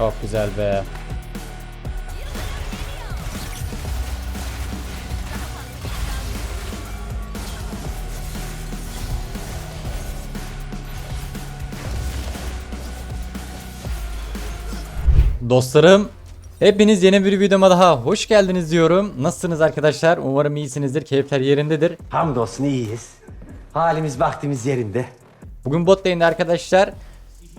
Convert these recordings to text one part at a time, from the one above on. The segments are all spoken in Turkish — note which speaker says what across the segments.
Speaker 1: Çok güzel be. Dostlarım Hepiniz yeni bir videoma daha hoş geldiniz diyorum. Nasılsınız arkadaşlar? Umarım iyisinizdir. Keyifler yerindedir.
Speaker 2: Hamdolsun iyiyiz. Halimiz vaktimiz yerinde.
Speaker 1: Bugün bot lane'de arkadaşlar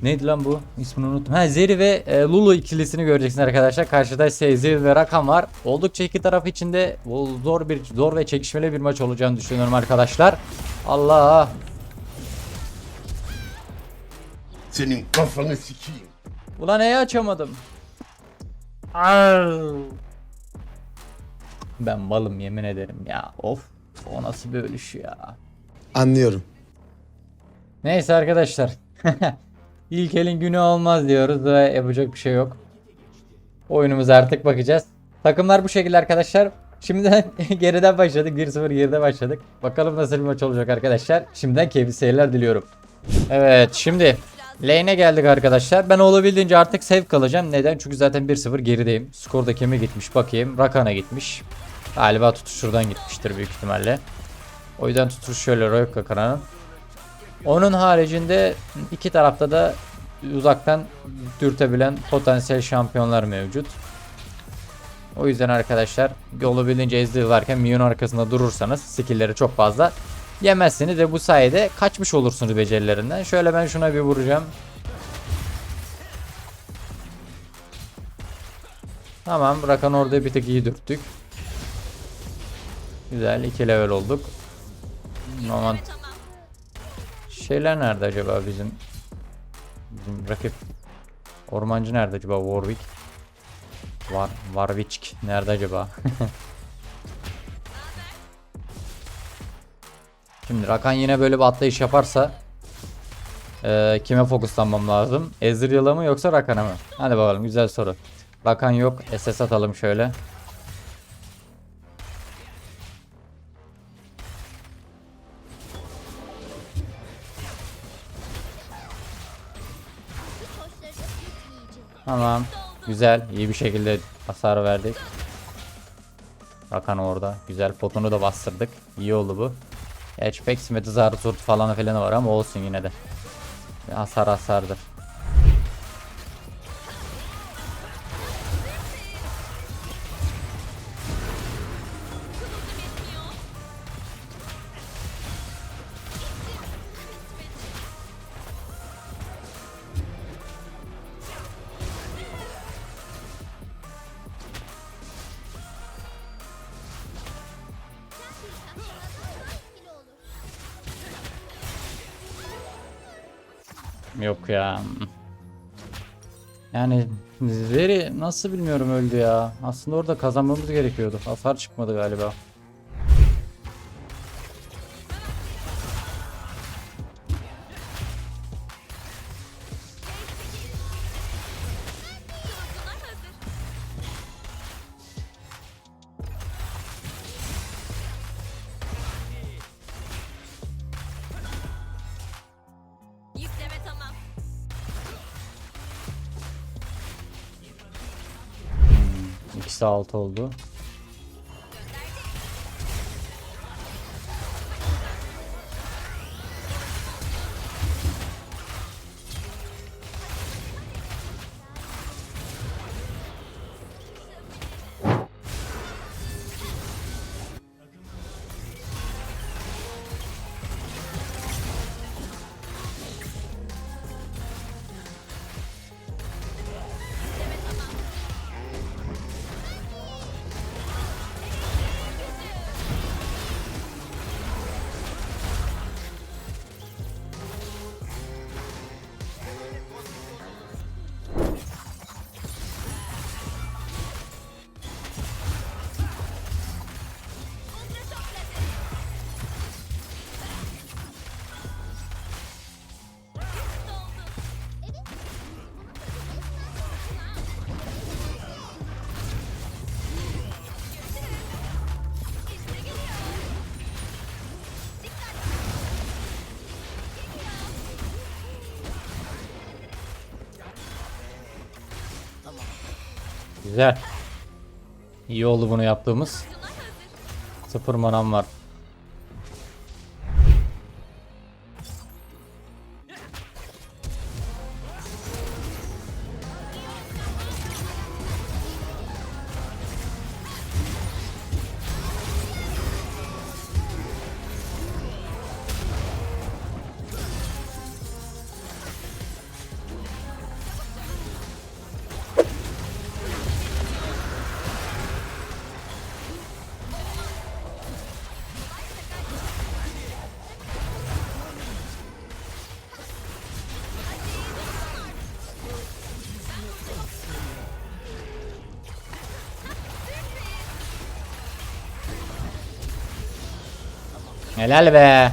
Speaker 1: Neydi lan bu? İsmini unuttum. Ha Zeri ve e, Lulu ikilisini göreceksiniz arkadaşlar. Karşıda ise Zeri ve Rakan var. Oldukça iki taraf içinde zor bir zor ve çekişmeli bir maç olacağını düşünüyorum arkadaşlar. Allah!
Speaker 3: Senin kafanı sikeyim.
Speaker 1: Ulan neyi açamadım? Arr! Ben malım yemin ederim ya. Of. O nasıl bir ölüş ya.
Speaker 3: Anlıyorum.
Speaker 1: Neyse arkadaşlar. İlk elin günü olmaz diyoruz ve yapacak bir şey yok. Oyunumuza artık bakacağız. Takımlar bu şekilde arkadaşlar. Şimdiden geriden başladık. 1-0 geride başladık. Bakalım nasıl bir maç olacak arkadaşlar. Şimdiden keyifli seyirler diliyorum. Evet şimdi lane'e geldik arkadaşlar. Ben olabildiğince artık safe kalacağım. Neden? Çünkü zaten 1-0 gerideyim. Skorda kime gitmiş bakayım. Rakan'a gitmiş. Galiba tutuş şuradan gitmiştir büyük ihtimalle. O yüzden tutuş şöyle Royka Karan'ın. Onun haricinde iki tarafta da uzaktan dürtebilen potansiyel şampiyonlar mevcut. O yüzden arkadaşlar olabildiğince ezdi varken minyon arkasında durursanız skillleri çok fazla yemezsiniz ve bu sayede kaçmış olursunuz becerilerinden. Şöyle ben şuna bir vuracağım. Tamam Rakan orada bir tık iyi dürttük. Güzel 2 level olduk. Aman Şeyler nerede acaba bizim? Bizim rakip Ormancı nerede acaba Warwick? Var Warwick nerede acaba? Şimdi Rakan yine böyle bir atlayış yaparsa eee, kime fokuslanmam lazım? Ezreal'a mı yoksa Rakan'a mı? Hadi bakalım güzel soru. Rakan yok. SS atalım şöyle. Tamam. Güzel. iyi bir şekilde hasar verdik. Rakan orada. Güzel. Potunu da bastırdık. İyi oldu bu. Gerçi pek simeti zarı zurt falan filan var ama olsun yine de. Hasar hasardır. Yok ya. Yani Zeri nasıl bilmiyorum öldü ya. Aslında orada kazanmamız gerekiyordu. Hasar çıkmadı galiba. İkisi 6 oldu. Güzel. İyi oldu bunu yaptığımız. Sıfır manam var. Helal be.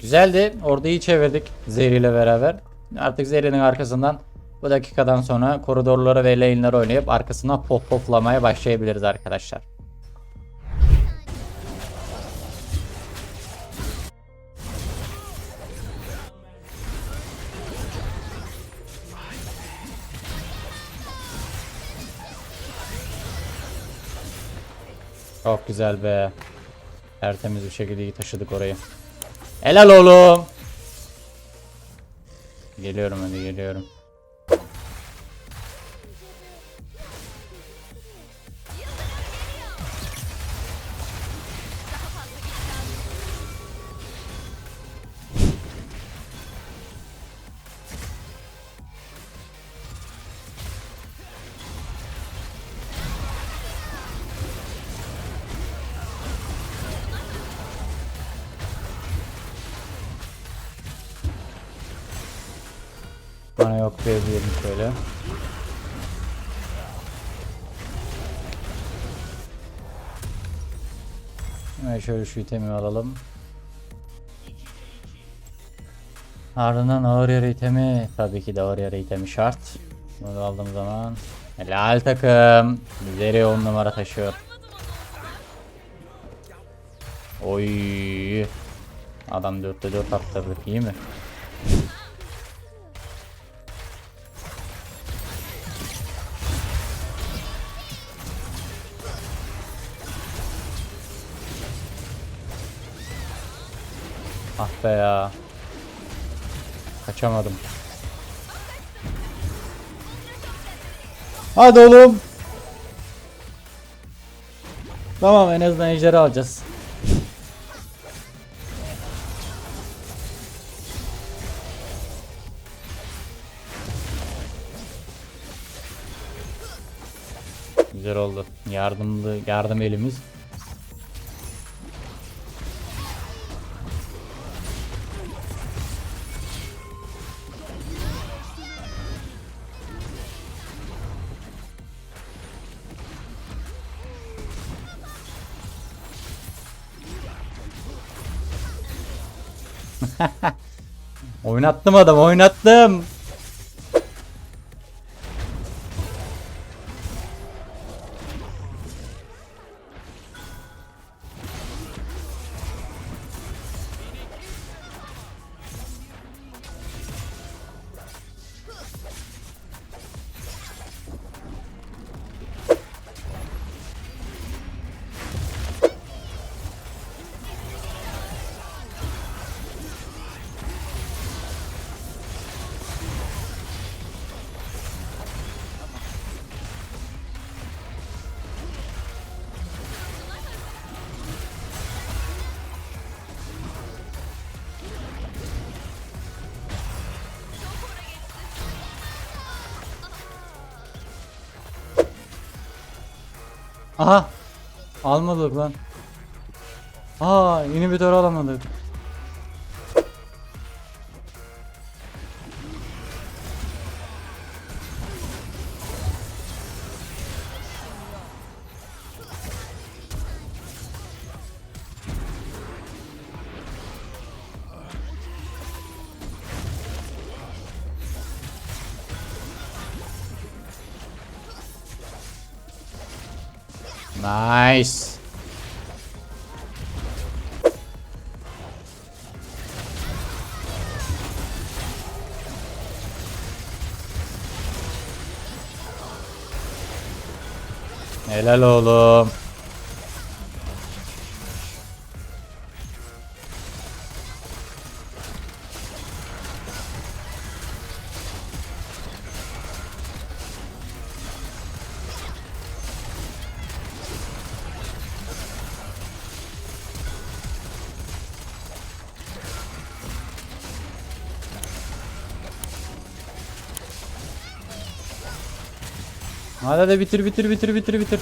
Speaker 1: Güzeldi. Orada iyi çevirdik Zeri ile beraber. Artık Zeri'nin arkasından bu dakikadan sonra koridorlara ve lane'lere oynayıp arkasına pop poplamaya başlayabiliriz arkadaşlar. Çok güzel be. Tertemiz bir şekilde taşıdık orayı. Helal oğlum. Geliyorum hadi geliyorum. Diyebilirim şöyle. Ve şöyle şu itemi alalım. Ardından ağır yara itemi. Tabii ki de ağır yara itemi şart. Bunu aldığım zaman. Helal takım. Bizleri 10 numara taşıyor. Oy. Adam 4'te 4 attırdık iyi mi? Be ya. Kaçamadım. Hadi oğlum. Tamam en azından ejderi alacağız. Güzel oldu. Yardımlı yardım elimiz. Oynattım adam oynattım. Aha. Almadık lan. Aa, inhibitör alamadık. Nice. Helal oğlum. Hadi hadi bitir bitir bitir bitir bitir.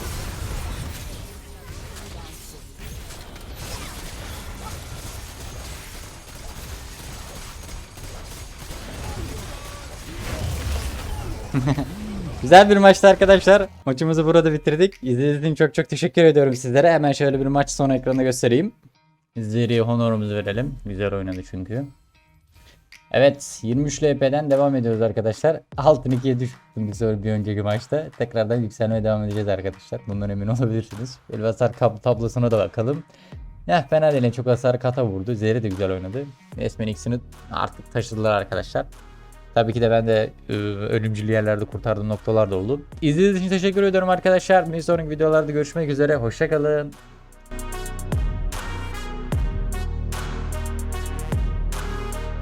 Speaker 1: Güzel bir maçtı arkadaşlar. Maçımızı burada bitirdik. İzlediğiniz için çok çok teşekkür ediyorum sizlere. Hemen şöyle bir maç sonu ekranda göstereyim. Zeri'ye honorumuzu verelim. Güzel oynadı çünkü. Evet 23 LP'den devam ediyoruz arkadaşlar. Altın 2'ye düştüm bir bir önceki maçta. Tekrardan yükselmeye devam edeceğiz arkadaşlar. Bundan emin olabilirsiniz. El tablosuna da bakalım. Ya fena değil çok hasar kata vurdu. Zeri de güzel oynadı. Esmen X'ini artık taşıdılar arkadaşlar. Tabii ki de ben de e, ölümcül yerlerde kurtardığım noktalar da oldu. İzlediğiniz için teşekkür ediyorum arkadaşlar. Bir sonraki videolarda görüşmek üzere. Hoşçakalın.